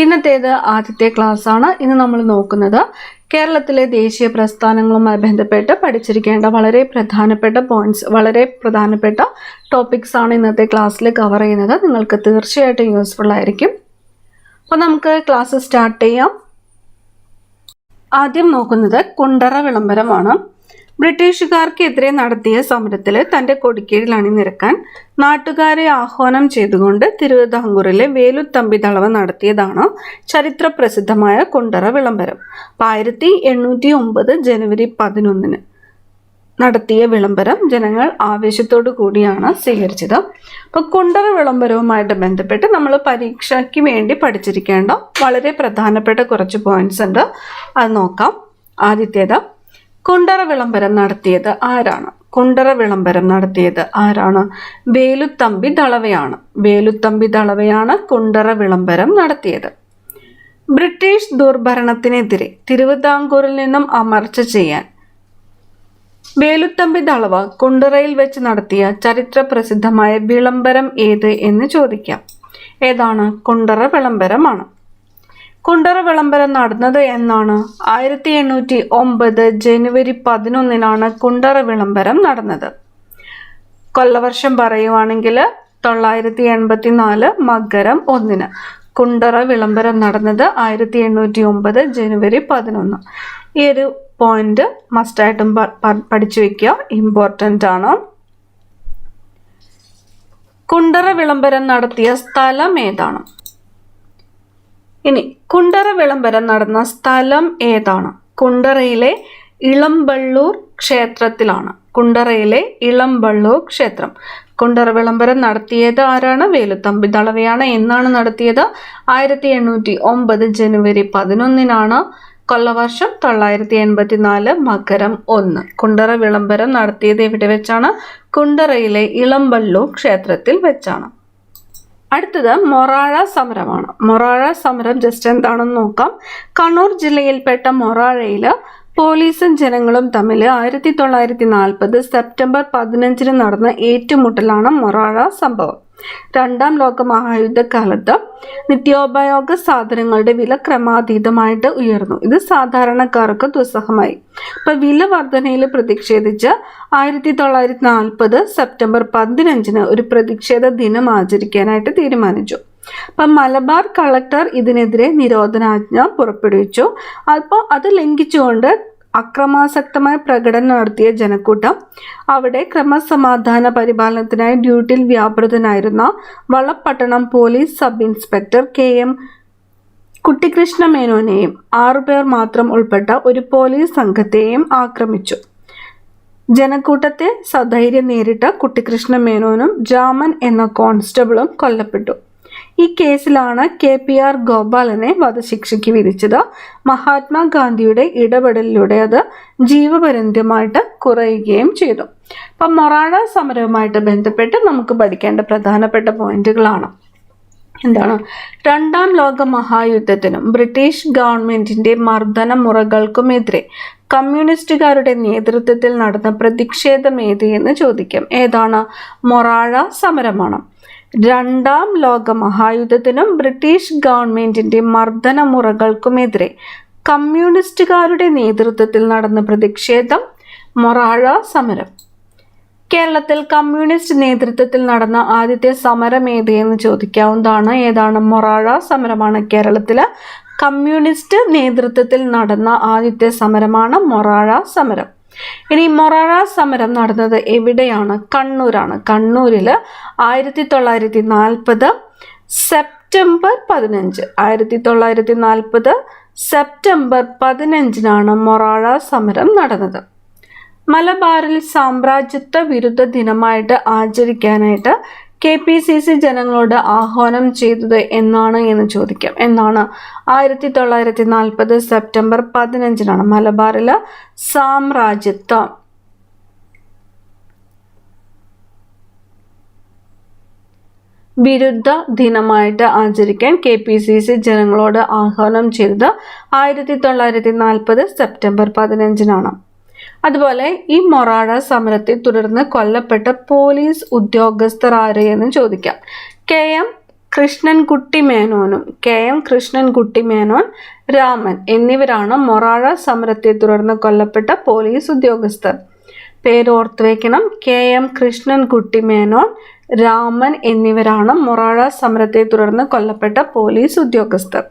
പിന്നത്തേത് ആദ്യത്തെ ക്ലാസ് ആണ് ഇന്ന് നമ്മൾ നോക്കുന്നത് കേരളത്തിലെ ദേശീയ പ്രസ്ഥാനങ്ങളുമായി ബന്ധപ്പെട്ട് പഠിച്ചിരിക്കേണ്ട വളരെ പ്രധാനപ്പെട്ട പോയിന്റ്സ് വളരെ പ്രധാനപ്പെട്ട ടോപ്പിക്സ് ആണ് ഇന്നത്തെ ക്ലാസ്സിൽ കവർ ചെയ്യുന്നത്. നിങ്ങൾക്ക് തീർച്ചയായിട്ടും യൂസ്ഫുൾ ആയിരിക്കും. അപ്പോൾ നമുക്ക് ക്ലാസ് സ്റ്റാർട്ട് ചെയ്യാം. ആദ്യം നോക്കുന്നത് കുണ്ടറ വിളംബരമാണ്. ബ്രിട്ടീഷുകാർക്കെതിരെ നടത്തിയ സമരത്തിൽ തന്റെ കൊടിക്കീഴിൽ അണിനിരക്കാൻ നാട്ടുകാരെ ആഹ്വാനം ചെയ്തുകൊണ്ട് തിരുവിതാംകൂറിലെ വേലുത്തമ്പി ദളവ നടത്തിയതാണ് ചരിത്ര പ്രസിദ്ധമായ കുണ്ടറ വിളംബരം. ആയിരത്തി എണ്ണൂറ്റി ഒമ്പത് ജനുവരി പതിനൊന്നിന് നടത്തിയ വിളംബരം ജനങ്ങൾ ആവേശത്തോടു കൂടിയാണ് സ്വീകരിച്ചത്. അപ്പോൾ കുണ്ടറ വിളംബരവുമായിട്ട് ബന്ധപ്പെട്ട് നമ്മൾ പരീക്ഷയ്ക്ക് വേണ്ടി പഠിച്ചിരിക്കേണ്ട വളരെ പ്രധാനപ്പെട്ട കുറച്ച് പോയിന്റ്സ് ഉണ്ട്. അത് നോക്കാം. ആദ്യത്തേത് കുണ്ടറ വിളംബരം നടത്തിയത് ആരാണ്? കുണ്ടറ വിളംബരം നടത്തിയത് ആരാണ്? വേലുത്തമ്പി ദളവയാണ്. വേലുത്തമ്പി ദളവയാണ് കുണ്ടറ വിളംബരം നടത്തിയത്. ബ്രിട്ടീഷ് ദുർഭരണത്തിനെതിരെ തിരുവിതാംകൂറിൽ നിന്നും അമർച്ച ചെയ്യാൻ വേലുത്തമ്പി ദളവ കുണ്ടറയിൽ വെച്ച് നടത്തിയ ചരിത്ര പ്രസിദ്ധമായ വിളംബരം ഏത് എന്ന് ചോദിക്കാം. ഏതാണ്? കുണ്ടറ വിളംബരമാണ് കുണ്ടറ വിളംബരം നടന്നത് എന്നാണ്. ആയിരത്തി എണ്ണൂറ്റി ഒമ്പത് ജനുവരി പതിനൊന്നിനാണ് കുണ്ടറ വിളംബരം നടന്നത്. കൊല്ലവർഷം പറയുവാണെങ്കിൽ തൊള്ളായിരത്തി എൺപത്തി നാല് മകരം ഒന്നിന് കുണ്ടറ വിളംബരം നടന്നത് ആയിരത്തി എണ്ണൂറ്റി ഒമ്പത് ജനുവരി പതിനൊന്ന്. ഈ ഒരു പോയിന്റ് മസ്റ്റായിട്ടും പഠിച്ചു വെക്കുക. ഇമ്പോർട്ടന്റ് ആണ്. കുണ്ടറ വിളംബരം നടത്തിയ സ്ഥലം ഏതാണ്? ഇനി കുണ്ടറ വിളംബരം നടന്ന സ്ഥലം ഏതാണ്? കുണ്ടറയിലെ ഇളംബള്ളൂർ ക്ഷേത്രത്തിലാണ്. കുണ്ടറയിലെ ഇളംബള്ളൂർ ക്ഷേത്രം. കുണ്ടറ വിളംബരം നടത്തിയത് ആരാണ്? വേലുത്തമ്പി ദളവയാണ് എന്നാണ് നടത്തിയത്? ആയിരത്തി എണ്ണൂറ്റി ഒമ്പത് ജനുവരി പതിനൊന്നിനാണ് കൊല്ലവർഷം തൊള്ളായിരത്തി എൺപത്തി നാല് മകരം ഒന്ന്. കുണ്ടറ വിളംബരം നടത്തിയത് എവിടെ വെച്ചാണ്? കുണ്ടറയിലെ ഇളംബള്ളൂർ ക്ഷേത്രത്തിൽ വെച്ചാണ്. അടുത്തത് മൊറാഴ സമരമാണ്. മൊറാഴ സമരം ജസ്റ്റ് എന്താണെന്ന് നോക്കാം. കണ്ണൂർ ജില്ലയിൽപ്പെട്ട മൊറാഴയിൽ പോലീസും ജനങ്ങളും തമ്മിൽ ആയിരത്തി തൊള്ളായിരത്തി നാൽപ്പത് സെപ്റ്റംബർ പതിനഞ്ചിന് നടന്ന ഏറ്റുമുട്ടലാണ് മൊറാഴ സംഭവം. രണ്ടാം ലോക മഹായുദ്ധകാലത്ത് നിത്യോപയോഗ സാധനങ്ങളുടെ വില ക്രമാതീതമായിട്ട് ഉയർന്നു. ഇത് സാധാരണക്കാർക്ക് ദുസ്സഹമായി. ഇപ്പൊ വില വർധനയിൽ പ്രതിഷേധിച്ച് ആയിരത്തി തൊള്ളായിരത്തി നാൽപ്പത് സെപ്റ്റംബർ പതിനഞ്ചിന് ഒരു പ്രതിഷേധ ദിനം ആചരിക്കാനായിട്ട് തീരുമാനിച്ചു. അപ്പം മലബാർ കളക്ടർ ഇതിനെതിരെ നിരോധനാജ്ഞ പുറപ്പെടുവിച്ചു. അപ്പോൾ അത് ലംഘിച്ചുകൊണ്ട് അക്രമാസക്തമായ പ്രകടനം നടത്തിയ ജനക്കൂട്ടം അവിടെ ക്രമസമാധാന പരിപാലനത്തിനായി ഡ്യൂട്ടിയിൽ വ്യാപൃതനായിരുന്ന Valapattanam police sub inspector K M Kuttikrishna മേനോനെയും ആറുപേർ മാത്രം ഉൾപ്പെട്ട ഒരു പോലീസ് സംഘത്തെയും ആക്രമിച്ചു. ജനക്കൂട്ടത്തെ സധൈര്യം നേരിട്ട കുട്ടിക്കൃഷ്ണ മേനോനും ജാമൻ എന്ന കോൺസ്റ്റബിളും കൊല്ലപ്പെട്ടു. ഈ കേസിലാണ് കെ പി ആർ ഗോപാലനെ വധശിക്ഷയ്ക്ക് വിധിച്ചത്. മഹാത്മാഗാന്ധിയുടെ ഇടപെടലിലൂടെ അത് ജീവപര്യന്തമായിട്ട് കുറയുകയും ചെയ്തു. അപ്പം മൊറാഴ സമരവുമായിട്ട് ബന്ധപ്പെട്ട് നമുക്ക് പഠിക്കേണ്ട പ്രധാനപ്പെട്ട പോയിന്റുകളാണ്. എന്താണ്? രണ്ടാം ലോക മഹായുദ്ധത്തിനും ബ്രിട്ടീഷ് ഗവൺമെന്റിന്റെ മർദ്ദന മുറകൾക്കുമെതിരെ കമ്മ്യൂണിസ്റ്റുകാരുടെ നേതൃത്വത്തിൽ നടന്ന പ്രതിഷേധം ഏത് എന്ന് ചോദിക്കും. ഏതാണ്? മൊറാഴ സമരമാണ്? രണ്ടാം ലോക മഹായുദ്ധത്തിനും ബ്രിട്ടീഷ് ഗവൺമെന്റിന്റെ മർദ്ദനമുറകൾക്കുമെതിരെ കമ്മ്യൂണിസ്റ്റുകാരുടെ നേതൃത്വത്തിൽ നടന്ന പ്രതിഷേധം മൊറാഴ സമരം. കേരളത്തിൽ കമ്മ്യൂണിസ്റ്റ് നേതൃത്വത്തിൽ നടന്ന ആദ്യത്തെ സമരം ഏത് എന്ന് ചോദിക്കാവുന്നതാണ്. ഏതാണ്? മൊറാഴ സമരമാണ് കേരളത്തിലെ. കമ്മ്യൂണിസ്റ്റ് നേതൃത്വത്തിൽ നടന്ന ആദ്യത്തെ സമരമാണ് മൊറാഴ സമരം. ഇനി മൊറാറ സമരം നടന്നത് എവിടെയാണ്? കണ്ണൂരാണ്. കണ്ണൂരിൽ ആയിരത്തി തൊള്ളായിരത്തി നാൽപ്പത് സെപ്റ്റംബർ പതിനഞ്ച്. ആയിരത്തി തൊള്ളായിരത്തി നാൽപ്പത് സെപ്റ്റംബർ പതിനഞ്ചിനാണ് മൊറാഴ സമരം നടന്നത്. മലബാറിൽ സാമ്രാജ്യത്വ വിരുദ്ധ ദിനമായിട്ട് ആചരിക്കാനായിട്ട് കെ പി സി സി ജനങ്ങളോട് ആഹ്വാനം ചെയ്തത് എന്നാണ് എന്ന് ചോദിക്കാം. എന്നാണ് ആയിരത്തി തൊള്ളായിരത്തി നാൽപ്പത് സെപ്റ്റംബർ പതിനഞ്ചിനാണ് മലബാറിൽ സാമ്രാജ്യത്വം. വിരുദ്ധ ദിനമായിട്ട് ആചരിക്കാൻ കെ പി സി സി ജനങ്ങളോട് ആഹ്വാനം ചെയ്തത് ആയിരത്തി തൊള്ളായിരത്തി നാൽപ്പത് സെപ്റ്റംബർ പതിനഞ്ചിനാണ്. അതുപോലെ ഈ മൊറാഴ സമരത്തെ തുടർന്ന് കൊല്ലപ്പെട്ട പോലീസ് ഉദ്യോഗസ്ഥർ ആര് എന്ന് ചോദിക്കാം. കെ എം കൃഷ്ണൻകുട്ടി മേനോനും കെ എം കൃഷ്ണൻകുട്ടി മേനോൻ രാമൻ എന്നിവരാണ് മൊറാഴ സമരത്തെ തുടർന്ന് കൊല്ലപ്പെട്ട പോലീസ് ഉദ്യോഗസ്ഥർ. പേരോർത്ത് വയ്ക്കണം കെ എം കൃഷ്ണൻകുട്ടി മേനോൻ രാമൻ എന്നിവരാണ് മൊറാഴ സമരത്തെ തുടർന്ന് കൊല്ലപ്പെട്ട പോലീസ് ഉദ്യോഗസ്ഥർ.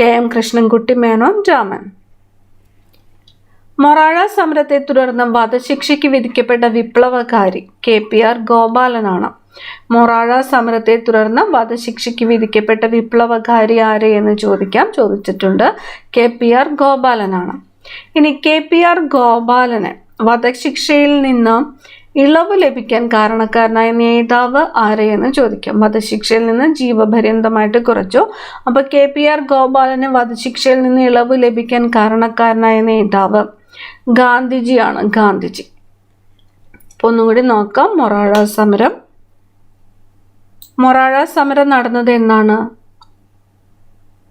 K M Krishnankutty Menon Raman. Morazha സമരത്തെ തുടർന്ന് വധശിക്ഷയ്ക്ക് വിധിക്കപ്പെട്ട വിപ്ലവകാരി കെ പി ആർ ഗോപാലനാണ്. മൊറാഴ സമരത്തെ തുടർന്ന് വധശിക്ഷയ്ക്ക് വിധിക്കപ്പെട്ട വിപ്ലവകാരി ആര് എന്ന് ചോദിക്കാം ചോദിച്ചിട്ടുണ്ട് കെ പി ആർ ഗോപാലനാണ്. ഇനി കെ പി ആർ ഗോപാലന് വധശിക്ഷയിൽ നിന്ന് ഇളവ് ലഭിക്കാൻ കാരണക്കാരനായ നേതാവ് ആരെയെന്ന് ചോദിക്കാം. വധശിക്ഷയിൽ നിന്ന് ജീവപര്യന്തമായിട്ട് കുറച്ചു. അപ്പോൾ കെ പി ആർ ഗോപാലന് വധശിക്ഷയിൽ നിന്ന് ഇളവ് ലഭിക്കാൻ കാരണക്കാരനായ നേതാവ് ഗാന്ധിജിയാണ് ഗാന്ധിജി. അപ്പോൾ ഒന്നുകൂടി നോക്കാം. മൊറാഴ സമരം. മൊറാഴ സമരം നടന്നത് എന്നാണ്?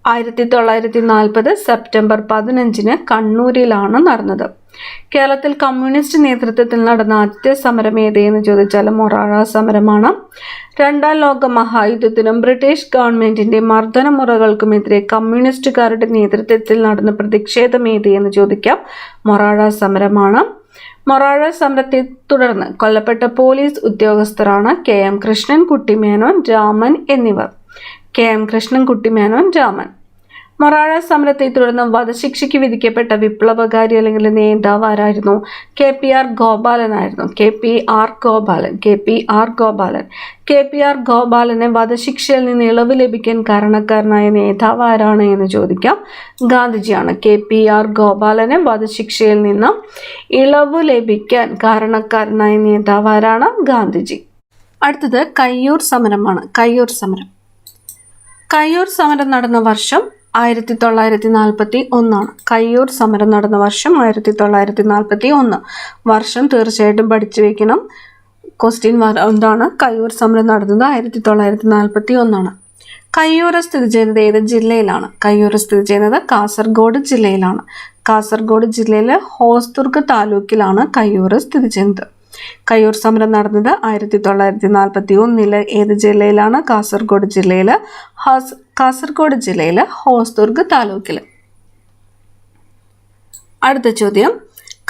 ആയിരത്തി തൊള്ളായിരത്തി നാൽപ്പത് സെപ്റ്റംബർ പതിനഞ്ചിന് കണ്ണൂരിലാണ് നടന്നത്. കേരളത്തിൽ കമ്മ്യൂണിസ്റ്റ് നേതൃത്വത്തിൽ നടന്ന ആദ്യത്തെ സമരം ഏതെന്ന് ചോദിച്ചാൽ മൊറാഴ സമരമാണ്. രണ്ടാം ലോക മഹായുദ്ധത്തിനും ബ്രിട്ടീഷ് ഗവൺമെന്റിന്റെ മർദ്ദനമുറകൾക്കുമെതിരെ കമ്മ്യൂണിസ്റ്റുകാരുടെ നേതൃത്വത്തിൽ നടന്ന പ്രതിഷേധം ഏതെന്ന് ചോദിക്കാം മൊറാഴ സമരമാണ്. മൊറാഴ സമരത്തെ തുടർന്ന് കൊല്ലപ്പെട്ട പോലീസ് ഉദ്യോഗസ്ഥരാണ് കെ എം കൃഷ്ണൻ കുട്ടിമേനോൻ രാമൻ എന്നിവർ. K M Krishnan Kuttimenon Raman. Morazha സമരത്തെ തുടർന്ന് വധശിക്ഷയ്ക്ക് വിധിക്കപ്പെട്ട വിപ്ലവകാരി അല്ലെങ്കിൽ നേതാവ് ആരായിരുന്നു? K P R ഗോപാലനായിരുന്നു K P R Gopalan K P R Gopalan. K P R ഗോപാലന് വധശിക്ഷയിൽ നിന്ന് ഇളവ് ലഭിക്കാൻ കാരണക്കാരനായ നേതാവ് ആരാണ് എന്ന് ചോദിക്കാം. ഗാന്ധിജിയാണ്. കെ പി ആർ ഗോപാലന് വധശിക്ഷയിൽ നിന്ന് ഇളവ് ലഭിക്കാൻ കാരണക്കാരനായ നേതാവ് ആരാണ്? ഗാന്ധിജി. അടുത്തത് കയ്യൂർ സമരമാണ്. കയ്യൂർ സമരം. കയ്യൂർ സമരം നടന്ന വർഷം ആയിരത്തി തൊള്ളായിരത്തി നാൽപ്പത്തി ഒന്നാണ് കയ്യൂർ സമരം നടന്ന വർഷം ആയിരത്തി തൊള്ളായിരത്തി നാൽപ്പത്തി ഒന്ന് വർഷം തീർച്ചയായിട്ടും പഠിച്ചു വെക്കണം. ക്വസ്റ്റ്യൻ എന്താണ്? കയ്യൂർ സമരം നടന്നത് ആയിരത്തി തൊള്ളായിരത്തി നാൽപ്പത്തി ഒന്നാണ് കയ്യൂർ സ്ഥിതി ചെയ്യുന്നത് ഏത് ജില്ലയിലാണ്? കയ്യൂർ സ്ഥിതി ചെയ്യുന്നത് കാസർഗോഡ് ജില്ലയിലാണ്. കാസർഗോഡ് ജില്ലയിലെ ഹോസ്ദുർഗ് താലൂക്കിലാണ് കയ്യൂർ സ്ഥിതി ചെയ്യുന്നത്. കയ്യൂർ സമരം നടന്നത് ആയിരത്തി തൊള്ളായിരത്തി നാൽപ്പത്തി ഒന്നിൽ ഏത് ജില്ലയിലാണ്? കാസർഗോഡ് ജില്ലയിൽ കാസർഗോഡ് ജില്ലയിൽ ഹോസ്ദുർഗ് താലൂക്കിൽ അടുത്ത ചോദ്യം.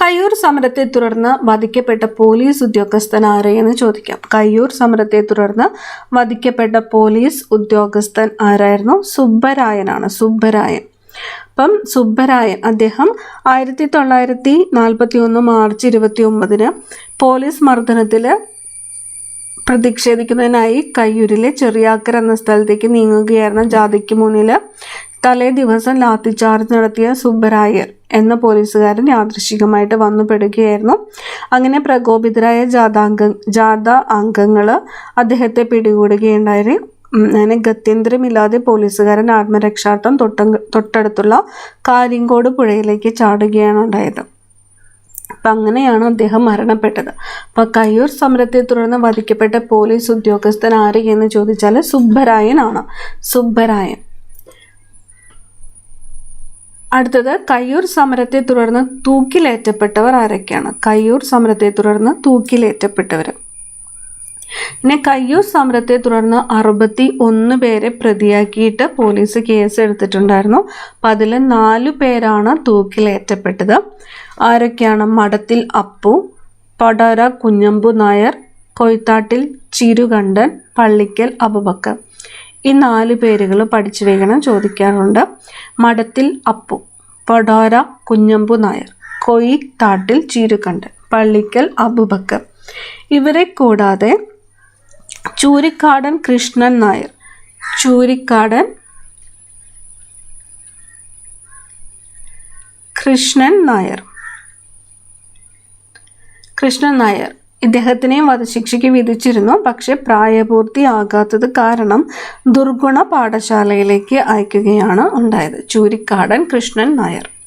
കയ്യൂർ സമരത്തെ തുടർന്ന് വധിക്കപ്പെട്ട പോലീസ് ഉദ്യോഗസ്ഥൻ ആരെയെന്ന് ചോദിക്കാം. കയ്യൂർ സമരത്തെ തുടർന്ന് വധിക്കപ്പെട്ട പോലീസ് ഉദ്യോഗസ്ഥൻ ആരായിരുന്നു? സുബ്ബരായനാണ്. സുബ്ബരായൻ. അപ്പം സുബ്ബരായൻ അദ്ദേഹം ആയിരത്തി തൊള്ളായിരത്തി നാൽപ്പത്തി ഒന്ന് മാർച്ച് ഇരുപത്തി ഒമ്പതിന് പോലീസ് മർദ്ദനത്തിൽ പ്രതിഷേധിക്കുന്നതിനായി കയ്യൂരിലെ ചെറിയാക്കര എന്ന സ്ഥലത്തേക്ക് നീങ്ങുകയായിരുന്ന ജാതിക്ക് മുന്നിൽ തലേ ദിവസം ലാത്തിച്ചാർജ് നടത്തിയ സുബ്ബരായർ എന്ന പോലീസുകാരൻ യാദൃശികമായിട്ട് വന്നുപെടുകയായിരുന്നു അങ്ങനെ പ്രകോപിതരായ ജാഥാംഗ ജാഥ അംഗങ്ങൾ അദ്ദേഹത്തെ പിടികൂടുകയുണ്ടായി. അങ്ങനെ ഗത്യന്തരമില്ലാതെ പോലീസുകാരൻ ആത്മരക്ഷാർത്ഥം തൊട്ട തൊട്ടടുത്തുള്ള കാര്യങ്കോട് പുഴയിലേക്ക് ചാടുകയാണ് ഉണ്ടായത്. അപ്പം അങ്ങനെയാണ് അദ്ദേഹം മരണപ്പെട്ടത്. അപ്പം കയ്യൂർ സമരത്തെ തുടർന്ന് വധിക്കപ്പെട്ട പോലീസ് ഉദ്യോഗസ്ഥൻ ആര് എന്ന് ചോദിച്ചാൽ സുബ്ബരായനാണ്. സുബ്ബരായൻ. അടുത്തത് കയ്യൂർ സമരത്തെ തുടർന്ന് തൂക്കിലേറ്റപ്പെട്ടവർ ആരൊക്കെയാണ്? കയ്യൂർ സമരത്തെ തുടർന്ന് തൂക്കിലേറ്റപ്പെട്ടവർ പിന്നെ കയ്യൂർ സമരത്തെ തുടർന്ന് അറുപത്തി ഒന്ന് പേരെ പ്രതിയാക്കിയിട്ട് പോലീസ് കേസ് എടുത്തിട്ടുണ്ടായിരുന്നു അപ്പം അതിൽ നാലു പേരാണ് തൂക്കിലേറ്റപ്പെട്ടത്. ആരൊക്കെയാണ് മഠത്തിൽ അപ്പു പടര കുഞ്ഞമ്പു നായർ കൊയ്ത്താട്ടിൽ ചിരുകണ്ഠൻ പള്ളിക്കൽ അബുബക്കർ? ഈ നാല് പേരുകൾ പഠിച്ചു വെക്കണം ചോദിക്കാറുണ്ട്. മഠത്തിൽ അപ്പു പടോര കുഞ്ഞമ്പു നായർ കൊയ്ത്താട്ടിൽ ചിരുകണ്ഠൻ പള്ളിക്കൽ അബുബക്കർ. ഇവരെ കൂടാതെ ചൂരിക്കാടൻ കൃഷ്ണൻ നായർ. ചൂരിക്കാടൻ കൃഷ്ണൻ നായർ. കൃഷ്ണൻ നായർ. ഇദ്ദേഹത്തിനെയും വധശിക്ഷയ്ക്ക് വിധിച്ചിരുന്നു. പക്ഷെ പ്രായപൂർത്തിയാകാത്തത് കാരണം ദുർഗുണ പാഠശാലയിലേക്ക് അയക്കുകയാണ് ഉണ്ടായത്. ചൂരിക്കാടൻ കൃഷ്ണൻ നായർ.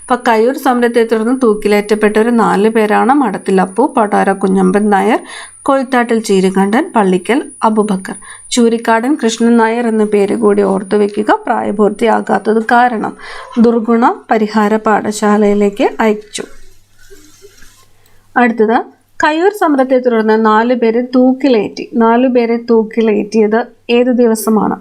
അപ്പം കയ്യൂർ സമരത്തെ തുടർന്ന് തൂക്കിലേറ്റപ്പെട്ട ഒരു നാല് പേരാണ് മടത്തിലപ്പു പടാര കുഞ്ഞമ്പൻ നായർ കൊയ്ത്താട്ടിൽ ചീരുകണ്ഠൻ പള്ളിക്കൽ അബുബക്കർ. ചൂരിക്കാടൻ കൃഷ്ണൻ നായർ എന്ന പേര് കൂടി ഓർത്തു വെക്കുക പ്രായപൂർത്തിയാകാത്തത് കാരണം ദുർഗുണ പരിഹാര പാഠശാലയിലേക്ക് അയച്ചു. അടുത്തത് കയ്യൂർ സമരത്തെ തുടർന്ന് നാലു പേരെ തൂക്കിലേറ്റി. നാലു പേരെ തൂക്കിലേറ്റിയത് ഏത് ദിവസമാണ്?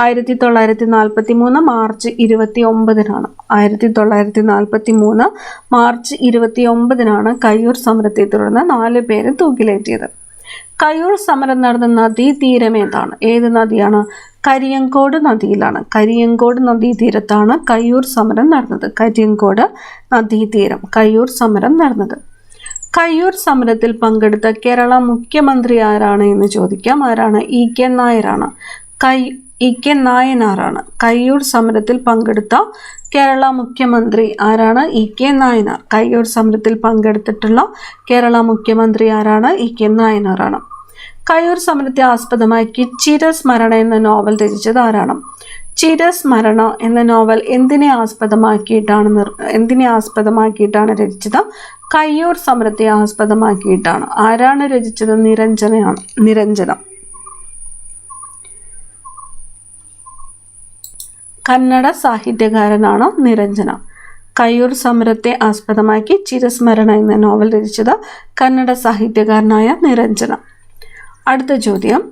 ആയിരത്തി തൊള്ളായിരത്തി നാൽപ്പത്തി മൂന്ന് മാർച്ച് ഇരുപത്തി ഒമ്പതിനാണ് ആയിരത്തി തൊള്ളായിരത്തി നാൽപ്പത്തി മൂന്ന് മാർച്ച് ഇരുപത്തി ഒമ്പതിനാണ് കയ്യൂർ സമരത്തെ തുടർന്ന് നാല് പേരെ തൂക്കിലേറ്റിയത്. കയ്യൂർ സമരം നടന്ന നദീതീരം ഏതാണ്? ഏത് നദിയാണ്? കരിയങ്കോട് നദിയിലാണ്. കരിയങ്കോട് നദീതീരത്താണ് കയ്യൂർ സമരം നടന്നത്. കരിയങ്കോട് നദീതീരം കയ്യൂർ സമരം നടന്നത്. കയ്യൂർ സമരത്തിൽ പങ്കെടുത്ത കേരള മുഖ്യമന്ത്രി ആരാണ് എന്ന് ചോദിക്കാം. ആരാണ്? ഇ കെ നായരാണ്. കൈ ഇ കെ നായനാറാണ്. കയ്യൂർ സമരത്തിൽ പങ്കെടുത്ത കേരള മുഖ്യമന്ത്രി ആരാണ്? E K Nayanar. കയ്യൂർ സമരത്തിൽ പങ്കെടുത്തിട്ടുള്ള കേരള മുഖ്യമന്ത്രി ആരാണ്? E K നായനാറാണ്. കയ്യൂർ സമരത്തെ ആസ്പദമാക്കി ചിരസ്മരണ എന്ന നോവൽ രചിച്ചത് ആരാണ്? ചിരസ്മരണ എന്ന നോവൽ എന്തിനെ ആസ്പദമാക്കിയിട്ടാണ് നിർ എന്തിനെ ആസ്പദമാക്കിയിട്ടാണ് രചിച്ചത്? കയ്യൂർ സമരത്തെ ആസ്പദമാക്കിയിട്ടാണ്. ആരാണ് രചിച്ചത്? നിരഞ്ജനയാണ്. നിരഞ്ജനം. കന്നഡ സാഹിത്യകാരനാണ് നിരഞ്ജന. കയ്യൂർ സമരത്തെ ആസ്പദമാക്കി ചിരസ്മരണ എന്ന നോവൽ രചിച്ചത് കന്നഡ സാഹിത്യകാരനായ നിരഞ്ജന. അടുത്ത ചോദ്യം.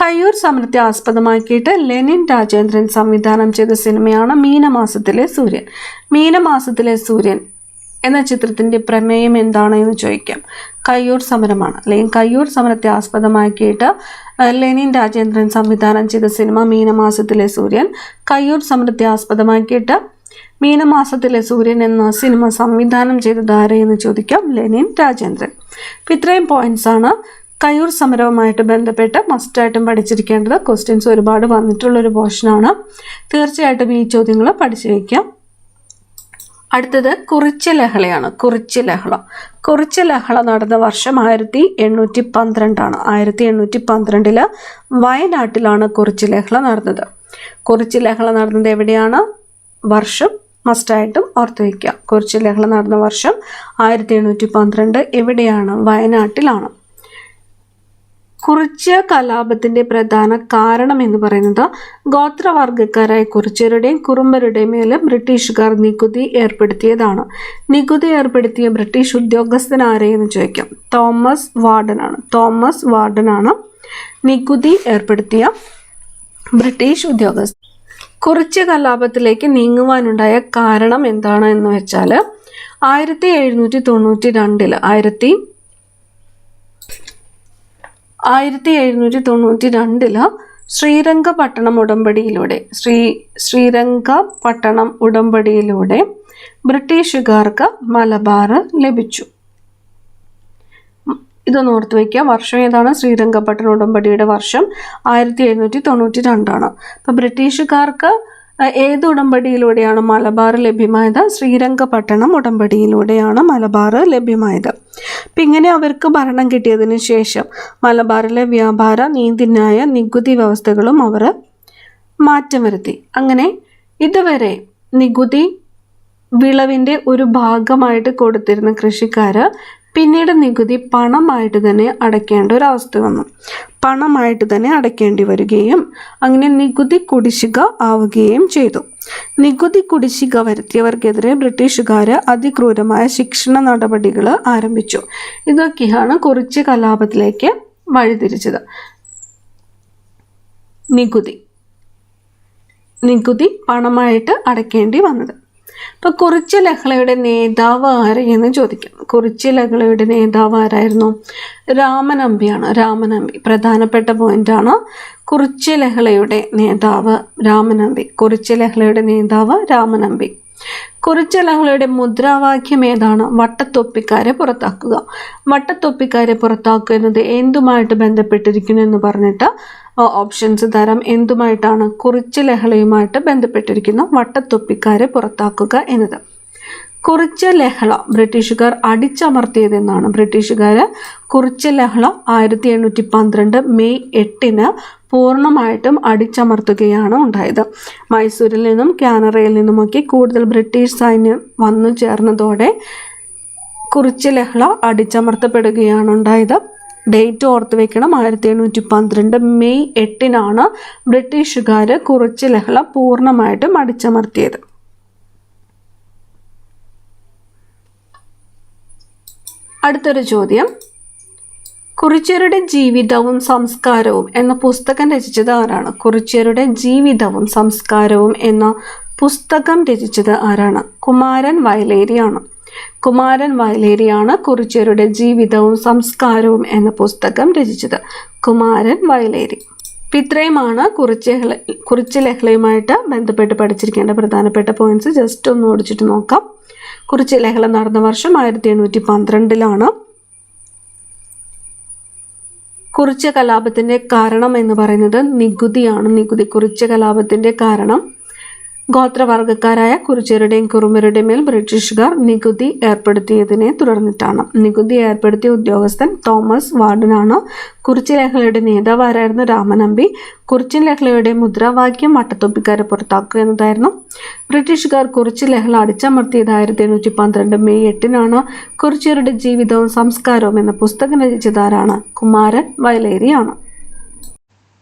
കയ്യൂർ സമരത്തെ ആസ്പദമാക്കിയിട്ട് ലെനിൻ രാജേന്ദ്രൻ സംവിധാനം ചെയ്ത സിനിമയാണ് മീനമാസത്തിലെ സൂര്യൻ. മീനമാസത്തിലെ സൂര്യൻ എന്ന ചിത്രത്തിന്റെ പ്രമേയം എന്താണ് എന്ന് ചോദിക്കാം. കയ്യൂർ സമരമാണ്. അല്ലെങ്കിൽ കയ്യൂർ സമരത്തെ ആസ്പദമാക്കിയിട്ട് ലെനിൻ രാജേന്ദ്രൻ സംവിധാനം ചെയ്ത സിനിമ മീനമാസത്തിലെ സൂര്യൻ കയ്യൂർ സമരത്തെ ആസ്പദമാക്കിയിട്ട് മീനമാസത്തിലെ സൂര്യൻ എന്ന സിനിമ സംവിധാനം ചെയ്തത് ആരെയെന്ന് ചോദിക്കാം. ലെനിൻ രാജേന്ദ്രൻ. അപ്പം ഇത്രയും ആണ് കയ്യൂർ സമരവുമായിട്ട് ബന്ധപ്പെട്ട് മസ്റ്റായിട്ടും പഠിച്ചിരിക്കേണ്ടത്. ക്വസ്റ്റ്യൻസ് ഒരുപാട് വന്നിട്ടുള്ളൊരു പോർഷനാണ് തീർച്ചയായിട്ടും ഈ ചോദ്യങ്ങൾ പഠിച്ചു വയ്ക്കാം അടുത്തത് കുറിച്ച് ലഹളയാണ് കുറിച്ച് ലഹള. കുറിച്ച് ലഹള നടന്ന വർഷം ആയിരത്തി എണ്ണൂറ്റി പന്ത്രണ്ടാണ്. ആയിരത്തി എണ്ണൂറ്റി പന്ത്രണ്ടിൽ വയനാട്ടിലാണ് കുറിച്ച് ലഹള നടന്നത്. കുറിച്ച് ലഹള നടന്നത് എവിടെയാണ്? വർഷം മസ്റ്റായിട്ടും ഓർത്ത് വയ്ക്കുക. കുറിച്ച് ലഹള നടന്ന വർഷം ആയിരത്തി എണ്ണൂറ്റി പന്ത്രണ്ട് എവിടെയാണ്? വയനാട്ടിലാണ്. കുറിച്യ കലാപത്തിന്റെ പ്രധാന കാരണം എന്ന് പറയുന്നത് ഗോത്രവർഗക്കാരായ കുറിച്യരുടെയും കുറുമ്പരുടെയും മേലെ ബ്രിട്ടീഷുകാർ നികുതി ഏർപ്പെടുത്തിയതാണ്. നികുതി ഏർപ്പെടുത്തിയ ബ്രിട്ടീഷ് ഉദ്യോഗസ്ഥൻ ആരെയെന്ന് ചോദിക്കാം? തോമസ് വാർഡനാണ്. തോമസ് വാർഡനാണ് നികുതി ഏർപ്പെടുത്തിയ ബ്രിട്ടീഷ് ഉദ്യോഗസ്ഥൻ. കുറിച്യ കലാപത്തിലേക്ക് നീങ്ങുവാനുണ്ടായ കാരണം എന്താണ് എന്ന് വെച്ചാൽ ആയിരത്തി എഴുന്നൂറ്റി തൊണ്ണൂറ്റി രണ്ടിൽ ആയിരത്തി ആയിരത്തി എഴുന്നൂറ്റി തൊണ്ണൂറ്റി രണ്ടിൽ ശ്രീരംഗപട്ടണം ഉടമ്പടിയിലൂടെ ശ്രീ ശ്രീരംഗപട്ടണം ഉടമ്പടിയിലൂടെ ബ്രിട്ടീഷുകാർക്ക് മലബാർ ലഭിച്ചു. ഇതൊന്ന് ഓർത്ത് വയ്ക്കുക. വർഷം ഏതാണ് ശ്രീരംഗപട്ടണ ഉടമ്പടിയുടെ വർഷം? ആയിരത്തി എഴുന്നൂറ്റി തൊണ്ണൂറ്റി രണ്ടാണ് അപ്പോൾ ബ്രിട്ടീഷുകാർക്ക് ഏത് ഉടമ്പടിയിലൂടെയാണ് മലബാർ ലഭ്യമായത്? ശ്രീരംഗപട്ടണം ഉടമ്പടിയിലൂടെയാണ് മലബാർ ലഭ്യമായത്. അപ്പം ഇങ്ങനെ അവർക്ക് ഭരണം കിട്ടിയതിന് ശേഷം മലബാറിലെ വ്യാപാര നീതിന്യായ നികുതി വ്യവസ്ഥകളും അവർ മാറ്റം വരുത്തി. അങ്ങനെ ഇതുവരെ നികുതി വിളവിന്റെ ഒരു ഭാഗമായിട്ട് കൊടുത്തിരുന്ന കൃഷിക്കാർ പിന്നീട് നികുതി പണമായിട്ട് തന്നെ അടയ്ക്കേണ്ട ഒരു അവസ്ഥ വന്നു. പണമായിട്ട് തന്നെ അടയ്ക്കേണ്ടി വരികയും അങ്ങനെ നികുതി കുടിശ്ശിക ആവുകയും ചെയ്തു. നികുതി കുടിശ്ശിക വരുത്തിയവർക്കെതിരെ ബ്രിട്ടീഷുകാർ അതിക്രൂരമായ ശിക്ഷണ നടപടികൾ ആരംഭിച്ചു. ഇതൊക്കെയാണ് കുറിച്ച് കലാപത്തിലേക്ക് വഴിതിരിച്ചത്. നികുതി. നികുതി പണമായിട്ട് അടയ്ക്കേണ്ടി വന്നത്. ഇപ്പൊ കുറിച്ച് ലഹളയുടെ നേതാവ് ആര് എന്ന് ചോദിക്കാം കുറിച്ച് ലഹളയുടെ നേതാവ് ആരായിരുന്നു? രാമനമ്പിയാണ്. രാമനമ്പി. പ്രധാനപ്പെട്ട പോയിന്റാണ് കുറിച്ച് ലഹളയുടെ നേതാവ് രാമനമ്പി. കുറിച്ച് ലഹളയുടെ നേതാവ് രാമനമ്പി. കുറിച്ച് ലഹളയുടെ മുദ്രാവാക്യം ഏതാണ്? വട്ടത്തൊപ്പിക്കാരെ പുറത്താക്കുക. വട്ടത്തൊപ്പിക്കാരെ പുറത്താക്കുക എന്നത് എന്തുമായിട്ട് ബന്ധപ്പെട്ടിരിക്കുന്നു എന്ന് പറഞ്ഞിട്ട് ഓപ്ഷൻസ് തരാം എന്തുമായിട്ടാണ് കുറിച്ച് ലഹളയുമായിട്ട് ബന്ധപ്പെട്ടിരിക്കുന്ന വട്ടത്തൊപ്പിക്കാരെ പുറത്താക്കുക എന്നത്. കുറിച്ച ലഹള ബ്രിട്ടീഷുകാർ അടിച്ചമർത്തിയതെന്നാണ്. ബ്രിട്ടീഷുകാർ കുറിച്ച ലഹള ആയിരത്തി എണ്ണൂറ്റി പന്ത്രണ്ട് മെയ് എട്ടിന് പൂർണമായിട്ടും അടിച്ചമർത്തുകയാണ് ഉണ്ടായത്. മൈസൂരിൽ നിന്നും കാനറയിൽ നിന്നുമൊക്കെ കൂടുതൽ ബ്രിട്ടീഷ് സൈന്യം വന്നു ചേർന്നതോടെ കുറിച്ച് ലഹള അടിച്ചമർത്തപ്പെടുകയാണ് ഉണ്ടായത്. ഡേറ്റ് ഓർത്ത് വെക്കണം. ആയിരത്തി എണ്ണൂറ്റി പന്ത്രണ്ട് മെയ് എട്ടിനാണ് ബ്രിട്ടീഷുകാർ കുറച്ച് ലഹള പൂർണമായിട്ടും അടിച്ചമർത്തിയത്. അടുത്തൊരു ചോദ്യം. കുറിച്യരുടെ ജീവിതവും സംസ്കാരവും എന്ന പുസ്തകം രചിച്ചത് ആരാണ്? കുറിച്യരുടെ ജീവിതവും സംസ്കാരവും എന്ന പുസ്തകം രചിച്ചത് ആരാണ്? കുമാരൻ വയലേരിയാണ്. കുമാരൻ വയലേരിയാണ് കുറിച്യരുടെ ജീവിതവും സംസ്കാരവും എന്ന പുസ്തകം രചിച്ചത്. കുമാരൻ വയലേരി. അപ്പം ഇത്രയുമാണ് കുറിച്ച് കുറിച്ച് ബന്ധപ്പെട്ട് പഠിച്ചിരിക്കേണ്ട പ്രധാനപ്പെട്ട പോയിന്റ്സ് ജസ്റ്റ് ഒന്ന് ഓടിച്ചിട്ട് നോക്കാം. കുറിച്ച് ലഹള നടന്ന വർഷം ആയിരത്തി എണ്ണൂറ്റി പന്ത്രണ്ടിലാണ് കുറിച്ച കലാപത്തിന്റെ കാരണം എന്ന് പറയുന്നത് നികുതിയാണ്. നികുതി കുറിച്ച കലാപത്തിന്റെ കാരണം. ഗോത്രവർഗക്കാരായ കുറിച്യരുടെയും കുറുമരുടെയും മേൽ ബ്രിട്ടീഷുകാർ നികുതി ഏർപ്പെടുത്തിയതിനെ തുടർന്നിട്ടാണ്. നികുതി ഏർപ്പെടുത്തിയ ഉദ്യോഗസ്ഥൻ തോമസ് വാർഡനാണ്. കുറിച്ചി ലഹളയുടെ നേതാവാരായിരുന്ന രാമനമ്പി. കുറിച്ചി ലഹളയുടെ മുദ്രാവാക്യം വട്ടത്തൊപ്പിക്കാരെ പുറത്താക്കുക എന്നതായിരുന്നു. ബ്രിട്ടീഷുകാർ കുറിച്ചി ലഹള അടിച്ചമർത്തിയത് ആയിരത്തി എണ്ണൂറ്റി പന്ത്രണ്ട് മെയ് എട്ടിനാണ് കുറിച്യരുടെ ജീവിതവും സംസ്കാരവും എന്ന പുസ്തകം രചിച്ചതാരാണ്. കുമാരൻ വയലേരിയാണ്.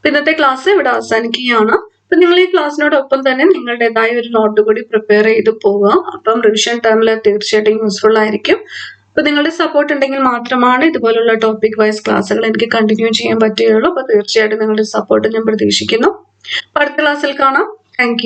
ഇന്നത്തെ ക്ലാസ് ഇവിടെ അവസാനിക്കുകയാണ്. അപ്പൊ നിങ്ങൾ ഈ ക്ലാസ്സിനോടൊപ്പം തന്നെ നിങ്ങളുടേതായ ഒരു നോട്ട് കൂടി പ്രിപ്പയർ ചെയ്ത് പോവുക. അപ്പം റിവിഷൻ ടൈമിൽ തീർച്ചയായിട്ടും യൂസ്ഫുൾ ആയിരിക്കും. അപ്പൊ നിങ്ങളുടെ സപ്പോർട്ട് ഉണ്ടെങ്കിൽ മാത്രമാണ് ഇതുപോലുള്ള ടോപ്പിക് വൈസ് ക്ലാസ്സുകൾ എനിക്ക് കണ്ടിന്യൂ ചെയ്യാൻ പറ്റുകയുള്ളൂ. അപ്പൊ തീർച്ചയായിട്ടും നിങ്ങളുടെ സപ്പോർട്ട് ഞാൻ പ്രതീക്ഷിക്കുന്നു. അടുത്ത ക്ലാസ്സിൽ കാണാം. താങ്ക്